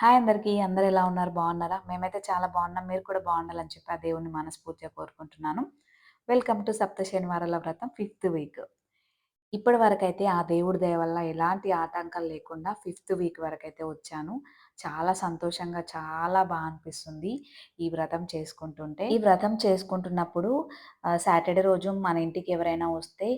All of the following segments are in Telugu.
హాయ్ అందరికీ. అందరు ఎలా ఉన్నారు? బాగున్నారా? మేమైతే చాలా బాగున్నాం. మీరు కూడా బాగుండాలని చెప్పి ఆ దేవుణ్ణి మనస్ఫూర్తిగా కోరుకుంటున్నాను. వెల్కమ్ టు సప్త శనివారాల వ్రతం ఫిఫ్త్ వీక్ ఇప్పటి వరకైతే ఆ దేవుడి దయ వల్ల ఎలాంటి ఆటంకాలు లేకుండా ఫిఫ్త్ వీక్ వరకైతే వచ్చాను. చాలా సంతోషంగా చాలా బాగా అనిపిస్తుంది ఈ వ్రతం చేసుకుంటుంటే. ఈ వ్రతం చేసుకుంటున్నప్పుడు సాటర్డే రోజు మన ఇంటికి ఎవరైనా వస్తే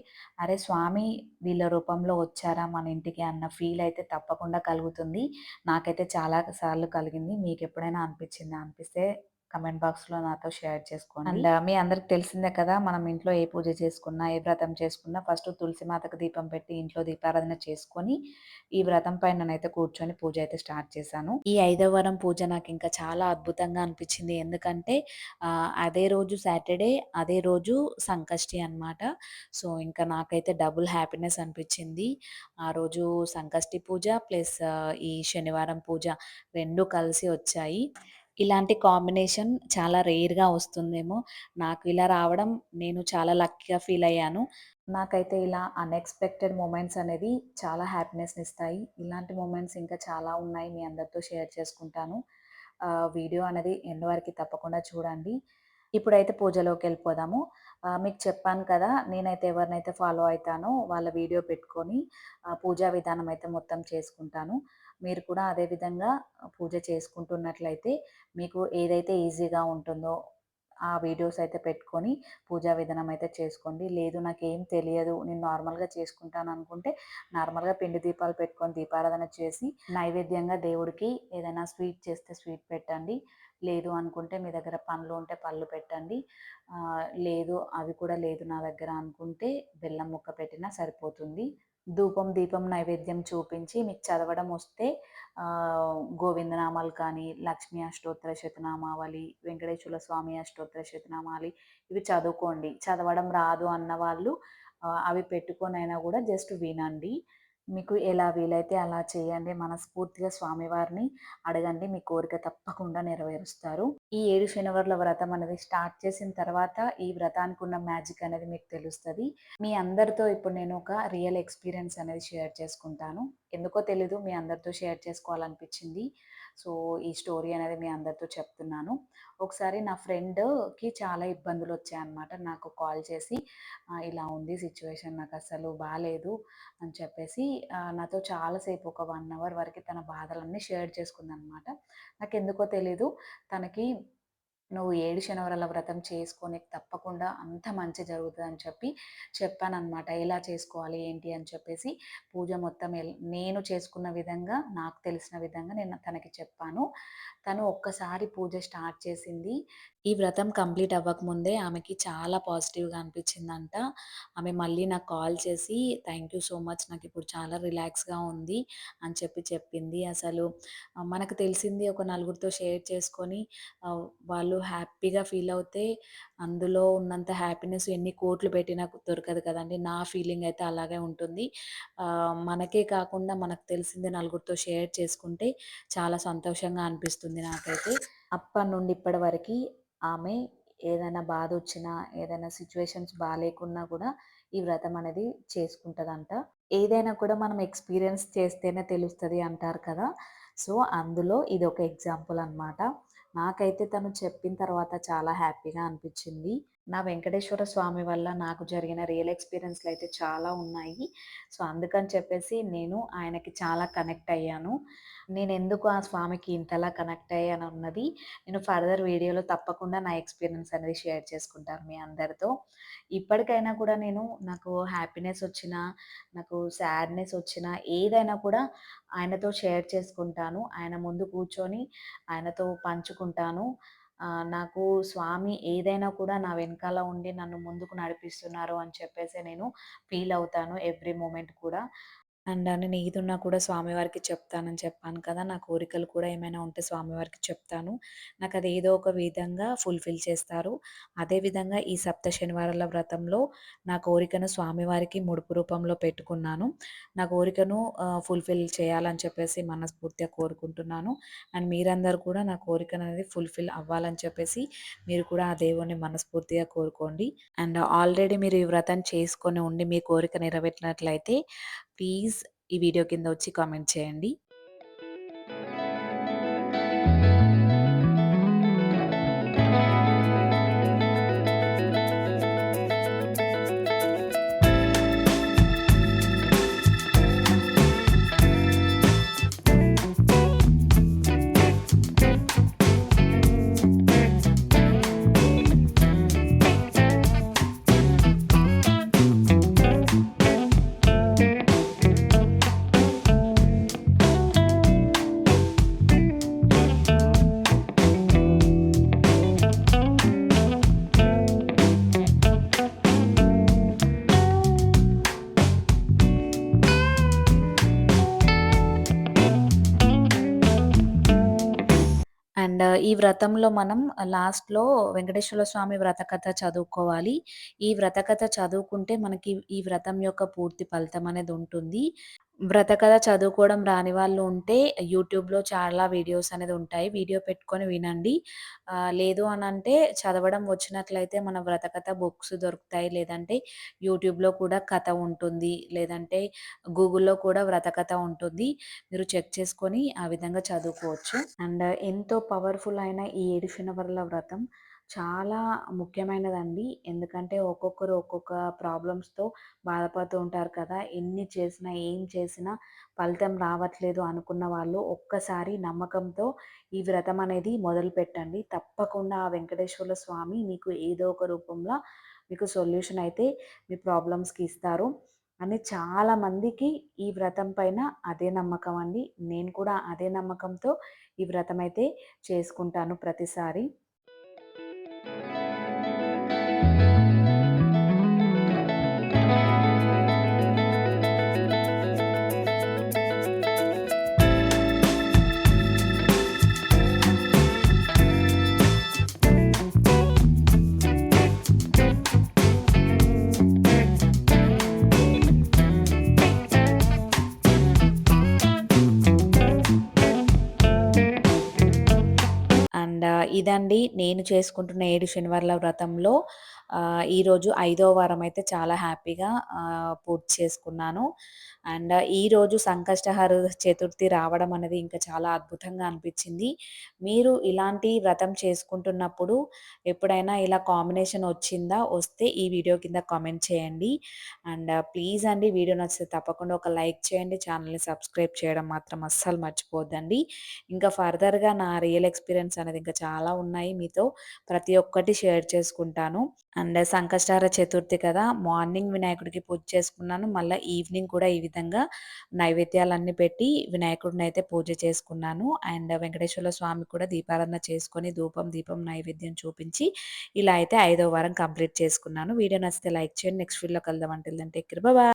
అరే స్వామి వీళ్ళ రూపంలో వచ్చారా మన ఇంటికి అన్న ఫీల్ అయితే తప్పకుండా కలుగుతుంది. నాకైతే చాలా సార్లు కలిగింది. మీకు ఎప్పుడైనా అనిపించింది? అనిపిస్తే కమెంట్ బాక్స్లో నాతో షేర్ చేసుకోండి. అండ్ మీ అందరికి తెలిసిందే కదా మనం ఇంట్లో ఏ పూజ చేసుకున్నా ఏ వ్రతం చేసుకున్నా ఫస్ట్ తులసి మాతకు దీపం పెట్టి ఇంట్లో దీపారాధన చేసుకొని ఈ వ్రతం పైన అయితే కూర్చొని పూజ అయితే స్టార్ట్ చేశాను. ఈ ఐదవ వారం పూజ నాకు ఇంకా చాలా అద్భుతంగా అనిపించింది. ఎందుకంటే అదే రోజు సాటర్డే అదే రోజు సంకష్టి అనమాట సో ఇంకా నాకైతే డబుల్ హ్యాపీనెస్ అనిపించింది. ఆ రోజు సంకష్టి పూజ ప్లస్ ఈ శనివారం పూజ రెండు కలిసి వచ్చాయి. ఇలాంటి కాంబినేషన్ చాలా రేర్‌గా వస్తుందేమో. నాకు ఇలా రావడం నేను చాలా లక్కీగా ఫీల్ అయ్యాను. నాకైతే ఇలా అన్‌ఎక్స్‌పెక్టెడ్ మూమెంట్స్ అనేది చాలా హ్యాపీనెస్ని ఇస్తాయి ఇలాంటి మూమెంట్స్ ఇంకా చాలా ఉన్నాయి. మీ అందరితో షేర్ చేసుకుంటాను. వీడియో అనేది ఎండ్ వరకు తప్పకుండా చూడండి. ఇప్పుడైతే పూజలోకి వెళ్ళిపోదాము మీకు చెప్పాను కదా! నేనైతే ఎవరినైతే ఫాలో అవుతానో వాళ్ళ వీడియో పెట్టుకొని పూజా విధానం అయితే మొత్తం చేసుకుంటాను. మీరు కూడా అదే విధంగా పూజ చేసుకుంటున్నట్లయితే మీకు ఏదైతే ఈజీగా ఉంటుందో ఆ వీడియోస్ అయితే పెట్టుకొని పూజా విధానం అయితే చేసుకోండి. లేదు నాకేం తెలియదు. నేను నార్మల్గా చేసుకుంటాను అనుకుంటే నార్మల్గా పిండి దీపాలు పెట్టుకొని దీపారాధన చేసి నైవేద్యంగా దేవుడికి ఏదైనా స్వీట్ చేస్తే స్వీట్ పెట్టండి. లేదు అనుకుంటే మీ దగ్గర పండ్లు ఉంటే పళ్ళు పెట్టండి. లేదు అవి కూడా లేదు నా దగ్గర అనుకుంటే బెల్లం ముక్క పెట్టినా సరిపోతుంది. ధూపం దీపం నైవేద్యం చూపించి మీకు చదవడం వస్తే గోవిందనామాలు కానీ లక్ష్మీ అష్టోత్తర శతనామావళి వెంకటేశ్వర స్వామి అష్టోత్తర శతనామాలి ఇవి చదువుకోండి. చదవడం రాదు అన్న వాళ్ళు అవి పెట్టుకొనైనా కూడా జస్ట్ వినండి. మీకు ఎలా వీలైతే అలా చేయండి మనస్ఫూర్తిగా స్వామివారిని అడగండి మీ కోరిక తప్పకుండా నెరవేరుస్తారు. ఈ ఏడు శనివారుల వ్రతం అనేది స్టార్ట్ చేసిన తర్వాత ఈ వ్రతానికి ఉన్న మ్యాజిక్ అనేది మీకు తెలుస్తుంది. మీ అందరితో ఇప్పుడు నేను ఒక రియల్ ఎక్స్పీరియన్స్ అనేది షేర్ చేసుకుంటాను. ఎందుకో తెలీదు మీ అందరితో షేర్ చేసుకోవాలనిపించింది. సో ఈ స్టోరీ అనేది మీ అందరితో చెప్తున్నాను. ఒకసారి నా ఫ్రెండ్కి చాలా ఇబ్బందులు వచ్చాయన్నమాట నాకు కాల్ చేసి ఇలా ఉంది సిచ్యువేషన్ నాకు అసలు బాగాలేదు అని చెప్పేసి నాతో చాలాసేపు ఒక వన్ అవర్ వరకు తన బాధలన్నీ షేర్ చేసుకుందనమాట నాకు ఎందుకో తెలీదు. తనకి నువ్వు ఏడు శనివారాల వ్రతం చేసుకొని తప్పకుండా అంత మంచి జరుగుతుంది అని చెప్పి చెప్పానమాట ఎలా చేసుకోవాలి ఏంటి అని చెప్పేసి పూజ మొత్తం నేను చేసుకున్న విధంగా నాకు తెలిసిన విధంగా నేను తనకి చెప్పాను. తను ఒక్కసారి పూజ స్టార్ట్ చేసింది. ఈ వ్రతం కంప్లీట్ అవ్వకముందే ఆమెకి చాలా పాజిటివ్గా అనిపించిందంట. ఆమె మళ్ళీ నాకు కాల్ చేసి థ్యాంక్ యూ సో మచ్ నాకు ఇప్పుడు చాలా రిలాక్స్గా ఉంది అని చెప్పి చెప్పింది అసలు. మనకు తెలిసింది ఒక నలుగురితో షేర్ చేసుకొని వాళ్ళు హ్యాపీగా ఫీల్ అవుతే అందులో ఉన్నంత హ్యాపీనెస్ ఎన్ని కోట్లు పెట్టినా దొరకదు కదండి. నా ఫీలింగ్ అయితే అలాగే ఉంటుంది. మనకే కాకుండా మనకు తెలిసింది నలుగురితో షేర్ చేసుకుంటే చాలా సంతోషంగా అనిపిస్తుంది. నాకైతే. అప్పటి నుండి ఇప్పటి వరకు ఆమె ఏదైనా బాధ వచ్చినా ఏదైనా సిచ్యువేషన్స్ బాగాలేకున్నా కూడా ఈ వ్రతం అనేది చేసుకుంటుందంట. ఏదైనా కూడా మనం ఎక్స్పీరియన్స్ చేస్తేనే తెలుస్తుంది అంటారు కదా. సో అందులో ఇది ఒక ఎగ్జాంపుల్ అనమాట నాకైతే తను చెప్పిన తర్వాత చాలా హ్యాపీగా అనిపించింది. నా వెంకటేశ్వర స్వామి వల్ల నాకు జరిగిన రియల్ ఎక్స్పీరియన్స్లు అయితే చాలా ఉన్నాయి. సో అందుకని చెప్పేసి నేను ఆయనకి చాలా కనెక్ట్ అయ్యాను. నేను ఎందుకు ఆ స్వామికి ఇంతలా కనెక్ట్ అయ్యాను అన్నది నేను ఫర్దర్ వీడియోలో తప్పకుండా నా ఎక్స్పీరియన్స్ అనేది షేర్ చేసుకుంటాను మీ అందరితో. ఇప్పటికైనా కూడా నేను నాకు హ్యాపీనెస్ వచ్చినా నాకు సాడ్నెస్ వచ్చినా ఏదైనా కూడా ఆయనతో షేర్ చేసుకుంటాను. ఆయన ముందు కూర్చొని ఆయనతో పంచుకుంటాను. నాకు స్వామి ఏదైనా కూడా నా వెనకాల ఉండి నన్ను ముందుకు నడిపిస్తున్నారు అని చెప్పేసి నేను ఫీల్ అవుతాను ఎవ్రీ మూమెంట్ కూడా. అండ్ నేను ఏదున్నా కూడా స్వామివారికి చెప్తానని చెప్పాను కదా! నా కోరికలు కూడా ఏమైనా ఉంటే స్వామివారికి చెప్తాను. నాకు అది ఏదో ఒక విధంగా ఫుల్ఫిల్ చేస్తారు. అదేవిధంగా ఈ సప్త శనివారాల వ్రతంలో నా కోరికను స్వామివారికి ముడుపు రూపంలో పెట్టుకున్నాను. నా కోరికను ఫుల్ఫిల్ చేయాలని చెప్పేసి మనస్ఫూర్తిగా కోరుకుంటున్నాను. అండ్ మీరందరూ కూడా నా కోరిక అనేది ఫుల్ఫిల్ అవ్వాలని చెప్పేసి మీరు కూడా ఆ దేవుణ్ణి మనస్ఫూర్తిగా కోరుకోండి. అండ్ ఆల్రెడీ మీరు ఈ వ్రతం చేసుకొని ఉండి మీ కోరిక నెరవేరినట్లయితే ప్లీజ్ ఈ వీడియో కింద వచ్చి కామెంట్ చేయండి. వ్రతంలో మనం లాస్ట్‌లో వెంకటేశ్వర స్వామి వ్రత కథ చదువుకోవాలి. ఈ వ్రత కథ చదువుకుంటే మనకి ఈ వ్రతం యొక్క పూర్తి ఫలితం అనేది ఉంటుంది. వ్రత కథ చదువుకోవడం రాని వాళ్ళు ఉంటే యూట్యూబ్‌లో చాలా వీడియోస్ అనేది ఉంటాయి. వీడియో పెట్టుకొని వినండి. ఆహ్, లేదు అనంటే చదవడం వచ్చినట్లయితే మన వ్రత కథ బుక్స్ దొరుకుతాయి. లేదంటే యూట్యూబ్‌లో కూడా కథ ఉంటుంది. లేదంటే గూగుల్‌లో కూడా వ్రత కథ ఉంటుంది. మీరు చెక్ చేసుకొని ఆ విధంగా చదువుకోవచ్చు. అండ్ ఎంతో పవర్‌ఫుల్ అయిన ఈ ఏడు శనివారాల వ్రతం చాలా ముఖ్యమైనదండి. ఎందుకంటే ఒక్కొక్కరు ఒక్కొక్క ప్రాబ్లమ్స్‌తో బాధపడుతూ ఉంటారు కదా! ఎన్ని చేసినా, ఏం చేసినా ఫలితం రావట్లేదు అనుకున్న వాళ్ళు ఒక్కసారి నమ్మకంతో ఈ వ్రతం అనేది మొదలు పెట్టండి తప్పకుండా ఆ వెంకటేశ్వర స్వామి మీకు ఏదో ఒక రూపంలో మీకు సొల్యూషన్ అయితే మీ ప్రాబ్లమ్స్‌కి ఇస్తారు. అని చాలామందికి ఈ వ్రతం పైన అదే నమ్మకం అండి. నేను కూడా అదే నమ్మకంతో ఈ వ్రతం అయితే చేసుకుంటాను ప్రతిసారి. ఇదండి. నేను చేసుకుంటున్న ఏడు శనివారాల వ్రతంలో ఈరోజు ఐదో వారం అయితే చాలా హ్యాపీగా పూర్తి చేసుకున్నాను. అండ్ ఈరోజు సంకష్టహర చతుర్థి రావడం అనేది ఇంకా చాలా అద్భుతంగా అనిపించింది. మీరు ఇలాంటి వ్రతం చేసుకుంటున్నప్పుడు ఎప్పుడైనా ఇలా కాంబినేషన్ వచ్చిందా? వస్తే ఈ వీడియో కింద కామెంట్ చేయండి. అండ్ ప్లీజ్ అండి వీడియో నచ్చితే తప్పకుండా ఒక లైక్ చేయండి. ఛానల్‌ని సబ్స్క్రైబ్ చేయడం మాత్రం అస్సలు మర్చిపోద్దండి ఇంకా ఫర్దర్‌గా నా రియల్ ఎక్స్‌పీరియన్స్ అనేది ఇంకా చాలా ఉన్నాయి మీతో ప్రతి ఒక్కటి షేర్ చేసుకుంటాను. అండ్ సంకష్టార చతుర్థి కదా! మార్నింగ్ వినాయకుడికి పూజ చేసుకున్నాను. మళ్ళీ ఈవినింగ్ కూడా ఈ విధంగా నైవేద్యాలన్నీ పెట్టి వినాయకుడిని అయితే పూజ చేసుకున్నాను. అండ్ వెంకటేశ్వర స్వామి కూడా దీపారాధన చేసుకొని ధూపం, దీపం నైవేద్యం చూపించి ఇలా అయితే ఐదో వారం కంప్లీట్ చేసుకున్నాను. వీడియో నచ్చితే లైక్ చేయండి. నెక్స్ట్ వీడియోలో కలుద్దాం. అంటే దెన్ టేక్